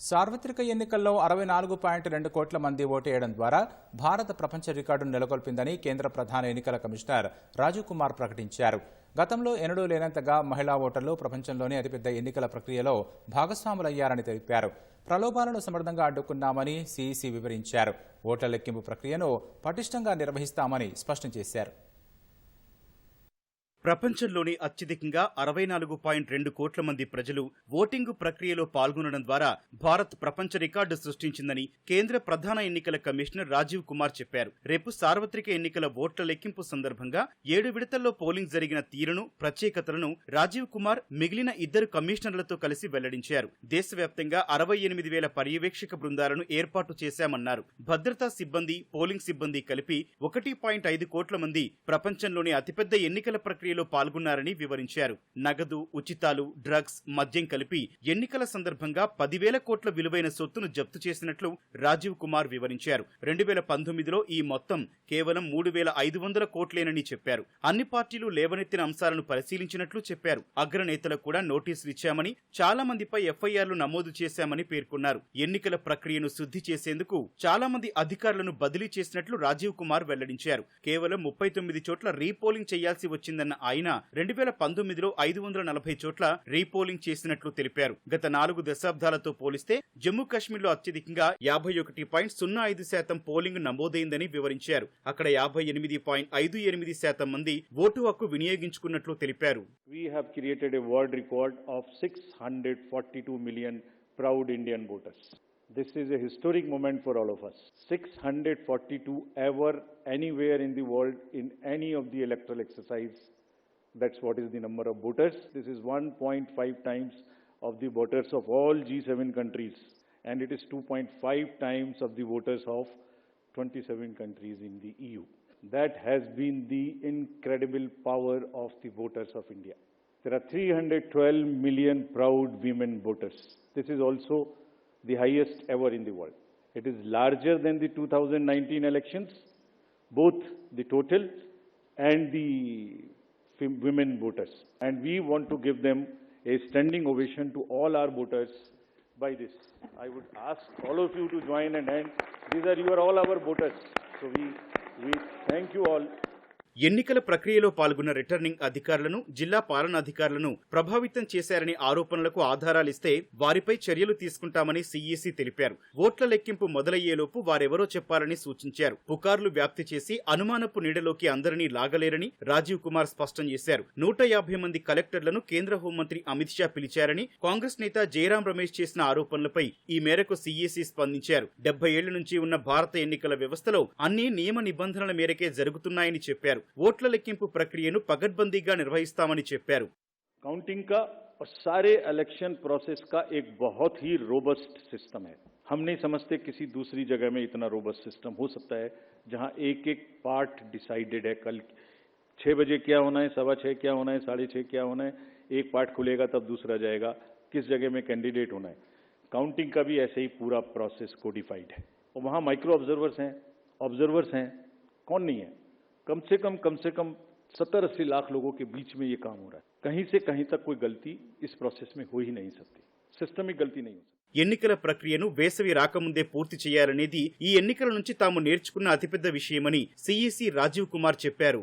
సార్వత్రిక ఎన్నికల్లో అరవై నాలుగు పాయింట్ రెండు కోట్ల మంది ఓటేయడం ద్వారా భారత ప్రపంచ రికార్డును నెలకొల్పిందని కేంద్ర ప్రధాన ఎన్నికల కమిషనర్ రాజీవ్ కుమార్ ప్రకటించారు. గతంలో ఎన్నడూ లేనంతగా మహిళా ఓటర్లు ప్రపంచంలోనే అతిపెద్ద ఎన్నికల ప్రక్రియలో భాగస్వాములయ్యారని తెలిపారు. ప్రలోభాలను సమర్థంగా అడ్డుకున్నామని సీఈసీ వివరించారు. ఓట్ల లెక్కింపు ప్రక్రియను పటిష్టంగా నిర్వహిస్తామని స్పష్టం చేశారు. ప్రపంచంలోని అత్యధికంగా అరవై నాలుగు పాయింట్ రెండు కోట్ల మంది ప్రజలు ఓటింగు ప్రక్రియలో పాల్గొనడం ద్వారా భారత్ ప్రపంచ రికార్డు సృష్టించిందని కేంద్ర ప్రధాన ఎన్నికల కమిషనర్ రాజీవ్ కుమార్ చెప్పారు. రేపు సార్వత్రిక ఎన్నికల ఓట్ల లెక్కింపు సందర్భంగా ఏడు విడతల్లో పోలింగ్ జరిగిన తీరును ప్రత్యేకతలను రాజీవ్ కుమార్ మిగిలిన ఇద్దరు కమిషనర్లతో కలిసి వెల్లడించారు. దేశవ్యాప్తంగా అరవై ఎనిమిది వేల పర్యవేక్షక బృందాలను ఏర్పాటు చేశామన్నారు. భద్రతా సిబ్బంది పోలింగ్ సిబ్బంది కలిపి ఒకటి పాయింట్ ఐదు కోట్ల మంది ప్రపంచంలోని అతిపెద్ద ఎన్నికల ప్రక్రియ ప్రక్రియలో పాల్గొన్నారని వివరించారు. నగదు ఉచితాలు డ్రగ్స్ మద్యం కలిపి ఎన్నికల సందర్భంగా పదివేల కోట్ల విలువైన సొత్తును జప్తు చేసినట్లు రాజీవ్ కుమార్ వివరించారు. రెండు వేల పంతొమ్మిదిలో ఈ మొత్తం కేవలం మూడు వేల ఐదు వందల కోట్లేనని చెప్పారు. అన్ని పార్టీలు లేవనెత్తిన అంశాలను పరిశీలించినట్లు చెప్పారు. అగ్రనేతలకు కూడా నోటీసులు ఇచ్చామని చాలా మందిపై ఎఫ్ఐఆర్లు నమోదు చేశామని పేర్కొన్నారు. ఎన్నికల ప్రక్రియను శుద్ధి చేసేందుకు చాలా మంది అధికారులను బదిలీ చేసినట్లు రాజీవ్ కుమార్ వెల్లడించారు. కేవలం ముప్పై తొమ్మిది చోట్ల రీపోలింగ్ చేయాల్సి వచ్చిందన్న ఆయన రెండు వేల పంతొమ్మిదిలో ఐదు వందల నలభై చోట్ల రీపోలింగ్ చేసినట్లు తెలిపారు గత నాలుగు దశాబ్దాలతో పోలిస్తే జమ్మూ కాశ్మీర్లో అత్యధికంగా యాభై ఒకటి పాయింట్ సున్నా ఐదు శాతం పోలింగ్ నమోదైందని వివరించారు అక్కడ యాభై ఎనిమిది పాయింట్ ఐదు ఎనిమిది శాతం మంది ఓటు హక్కు వినియోగించుకున్నట్లు తెలిపారు we have created a world record of 642 million proud Indian voters. This is a historic moment for all of us. 642 ever anywhere in the world in any of the electoral exercise. That's what is the number of voters. This is 1.5 times of the voters of all G7 countries and it is 2.5 times of the voters of 27 countries in the EU. That has been the incredible power of the voters of India. There are 312 million proud women voters. This is also the highest ever in the world. It is larger than the 2019 elections, both the total and the women voters. And we want to give them a standing ovation to all our voters by this. I would ask all of you to join and hand. These are you are all our voters. So we we thank you all. ఎన్నికల ప్రక్రియలో పాల్గొన్న returning అధికారులను జిల్లా పాలనాధికారులను ప్రభావితం చేశారని ఆరోపణలకు ఆధారాలిస్తే వారిపై చర్యలు తీసుకుంటామని సీఈసీ తెలిపారు. ఓట్ల లెక్కింపు మొదలయ్యేలోపు వారెవరో చెప్పాలని సూచించారు. పుకార్లు వ్యాప్తి చేసి అనుమానపు నీడలోకి అందరినీ లాగలేరని రాజీవ్ కుమార్ స్పష్టం చేశారు. నూట యాభై మంది కలెక్టర్లను కేంద్ర హోంమంత్రి అమిత్ షా పిలిచారని కాంగ్రెస్ నేత జయరాం రమేష్ చేసిన ఆరోపణలపై ఈ మేరకు సీఈసీ స్పందించారు. డెబ్బై ఏళ్ళ నుంచి ఉన్న భారత ఎన్నికల వ్యవస్థలో అన్ని నియమ నిబంధనల మేరకే జరుగుతున్నాయని చెప్పారు. ఓట్ల లెక్కింపు ప్రక్రియను పగడ్బందీగా నిర్వహిస్తామని చెప్పారు काउंटिंग का और सारे इलेक्शन प्रोसेस का एक बहुत ही रोबस्ट सिस्टम है हम नहीं समझते किसी दूसरी जगह में इतना रोबस्ट सिस्टम हो सकता है जहां एक एक पार्ट डिसाइडेड है कल छह बजे क्या होना है सवा छह क्या होना है साढ़े छह क्या होना है एक पार्ट खुलेगा तब दूसरा जाएगा किस जगह में कैंडिडेट होना है काउंटिंग का भी ऐसे ही पूरा प्रोसेस कोडिफाइड है और वहां माइक्रो ऑब्जर्वर्स हैं ऑब्जर्वर्स हैं कौन नहीं है कम से कम कम से कम सत्तर अस्सी लाख लोगों के बीच में ये काम हो रहा है कहीं से कहीं तक कोई गलती इस प्रोसेस में हो ही नहीं सकती सिस्टमिक गलती नहीं हो सकती ఎన్నికల ప్రక్రియను వేసవి రాకముందే పూర్తి చేయాలనేది ఈ ఎన్నికల నుంచి తాము నేర్చుకున్న అతిపెద్ద విషయమని సీఈసీ రాజీవ్ కుమార్ చెప్పారు